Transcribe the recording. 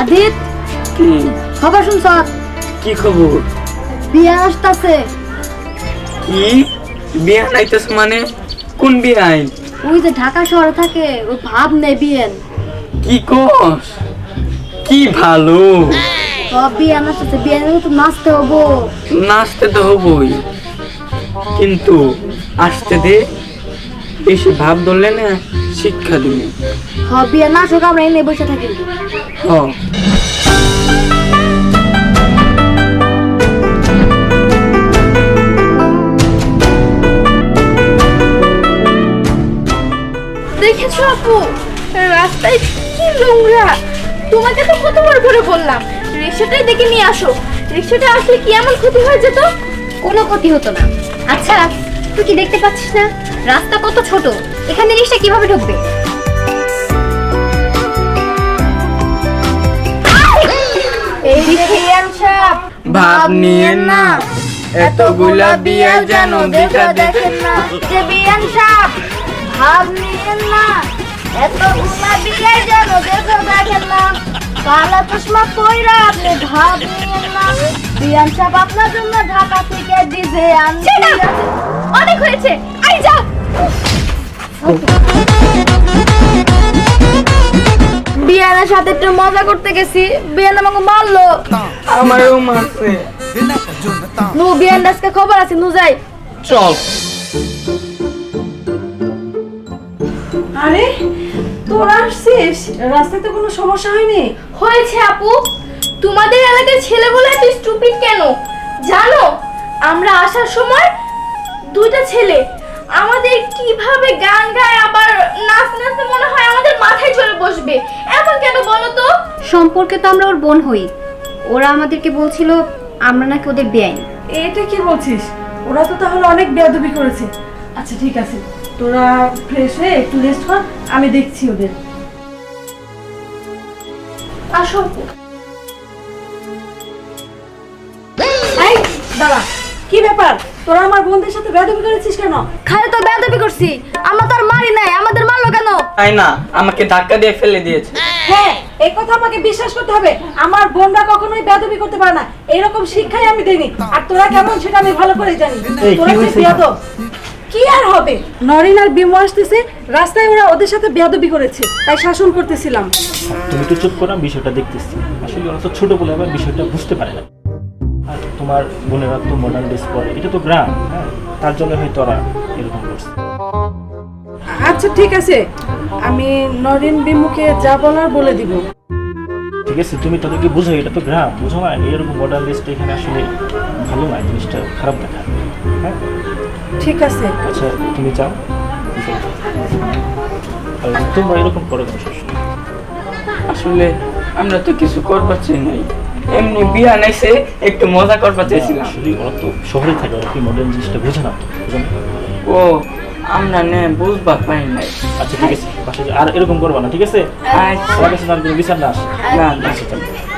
আদিত? কি খবর শুনছ? কি খবর? বিয়ে আসতেছে। কি? বিয়া নাইতেছ মানে? কোন বিয়াই ওই যে ঢাকা শহরে থাকে ওই ভাব নেই বিয়েন কি কস? কি ভালো? সব বিয়ে আসতেছে বিয়ে তো নাচতে হব। নাচতে তো হবই। কিন্তু আসতে দে বেশি ভাব ধরলে না শিক্ষা দিবি। সব বিয়ে না শোক আমরা এনে বসে থাকি। হ। দেখেছ আপু? রাস্তায় কি নোংরা? তোমাকে তো কতবার করে বললাম রিক্সাটাই দেখে নিয়ে আসো। রিক্সাটা আসলে কি এমন ক্ষতি হয়ে যেত? কোনো ক্ষতি হতো না। আচ্ছা তুই কি দেখতে পাচ্ছিস না? রাস্তা কত ছোট এখানে রিক্সা কীভাবে ঢুকবে? এই ভাব নিয়েন না। এতগুলা বিয়া যেন দেখা দেখেন না। যে বিয়ান সাপ ভাব নিয়েন না। এতগুলা বিয়ে যেন দেখো দেখেন না কালা চশমা কইরা আপনি ভাব নিয়েন না। বিয়ান সাপ আপনার জন্য ঢাকা থেকে ডিজে অনেক হয়েছে। আই যাও বিয়ানের সাথে একটু মজা করতে গেছি। বিয়ান আমাকে মারলো। আমারও মারছে নু বিয়ান আজকে খবর আছে নু যাই। চল। আরে তোরা আসছিস রাস্তায় তো কোনো সমস্যা হয়নি। হয়েছে আপু। তোমাদের এলাকার ছেলেগুলো এত স্টুপিড কেন? জানো আমরা আসার সময় দুইটা ছেলে। আমাদের কীভাবে গান গায় আবার নাচ নাচতে মনে হয় আমাদের মাথায় চলে বসবে। এখন কেন বলো তো? সম্পর্কে তো আমরা ওর বোন হই। ওরা আমাদেরকে বলছিল আমরা নাকি ওদের বেআইন। এটা কি বলছিস? ওরা তো তাহলে অনেক বেয়াদবি করেছে। আচ্ছা ঠিক আছে। তোরা ফ্রেশ হয়ে একটু রেস্ট কর আমি দেখছি ওদের। আসো। দাঁড়া কি ব্যাপার? তোরা আমার বোনদের সাথে বেয়াদবি করেছিস কেন? খালি তো বেয়াদবি করছি। আমরা তো আর মারি নাই আমাদের মারলো কেন? তাই না? আমাকে ধাক্কা দিয়ে ফেলে দিয়েছে। হ্যাঁ এই কথা আমাকে বিশ্বাস করতে হবে। আমার বোনরা কখনোই বেয়াদবি করতে পারে না। এরকম শিক্ষাই আমি দেইনি। আর তোরা কেমন সেটা আমি ভালো করে জানি। তোরা বেয়াদব। কি আর হবে? নরিন আর বিমো আসতেছে রাস্তায় ওরা ওদের সাথে বেয়াদবি করেছে তাই শাসন করতেছিলাম। তুমি একটু চুপ করো বিষয়টা দেখতেছি। আসলে ওরা তো ছোট বলে আবার বিষয়টা বুঝতে পারে না। আর তোমার বোনেরা তো মডার্ন ড্রেস পরে এটা তো গ্রাম হ্যাঁ? তার জন্য হয়তো ওরা এরকম করছে। আচ্ছা ঠিক আছে। আমি নরিন বিমুকে যা বলার বলে দিব। ঠিক আছে তুমি তাদেরকে বুঝো এটা তো গ্রাম। বুঝো না এরকম মডার্ন ড্রেসটা এখানে আসলে ভালো না জিনিসটা খারাপ দেখা। হ্যাঁ? ঠিক আছে। আচ্ছা তুমি যাও। আর তোমরা এরকম করো? আসলে আমরা তো কিছু করবার চাই নাই। এমনি বিয়া নাইছে একটু মজা করবার চাইছিলাম। আসলে ওরা তো শহরে থাকে ওরা কি মডার্ন জিনিসটা বোঝে না? ও আমরা নে বুঝবা পাই নাই। আচ্ছা ঠিক আছে আর এরকম করবা না ঠিক আছে? আচ্ছা। আমার কাছে কোনো বিচার না আসে। না না। আচ্ছা